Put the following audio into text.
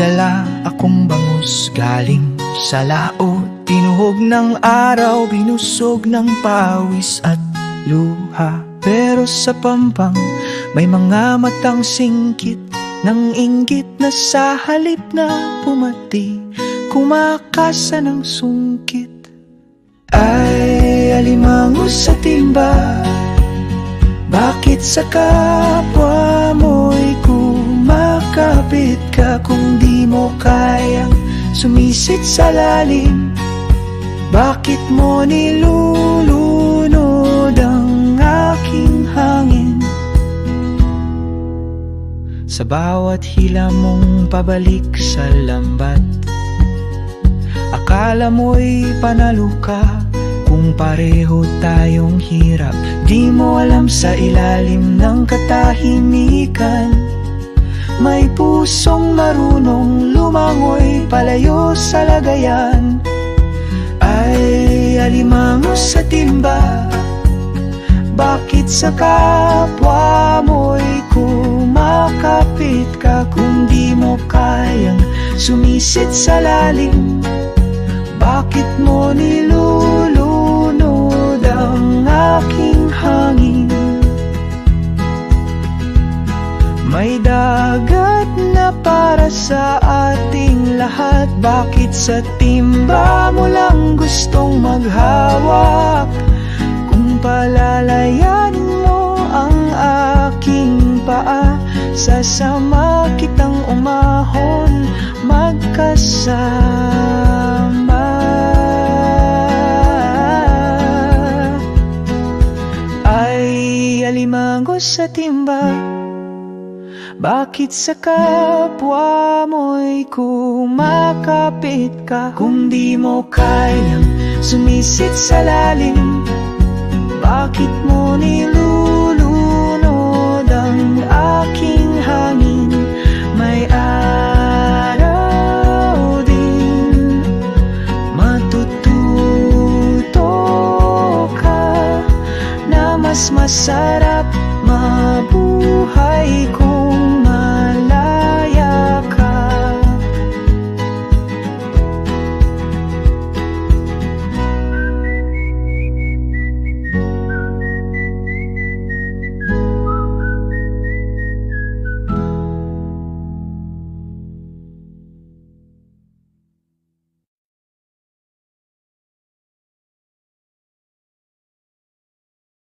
dala akong bangus galing sa laot. Tinuhog ng araw, binusog ng pawis at luha. Pero sa pampang may mga matang singkit Nang inggit na sa halip na pumati. Kumakasa ng sungkit. Ay alimango sa timba. Bakit sa kapwa mo'y kumakapit ka? Kung mo kayang sumisit sa lalim? Bakit mo nilulunod ang aking hangin? Sa bawat hila mong pabalik sa lambat Akala mo'y panalo ka Kung pareho tayong hirap. Di mo alam sa ilalim ng katahimikan May pusong marunong lumangoy Palayo sa lagayan. Ay alimango sa timba. Bakit sa kapwa mo'y kumakapit ka Kung di mo kayang sumisit sa lalim? Bakit mo nilulunod sa ating lahat. Bakit sa timba mo lang gustong maghawak? Kung palalayanin mo ang aking paa Sasama kitang umahon magkasama. Ay alimango sa timba Bakit sa kapwa mo'y kumakapit ka? Kung di mo kayang sumisit sa lalim Bakit mo nilulunod ang aking hangin? May araw din Matututo ka Na mas masarap mabuhay kung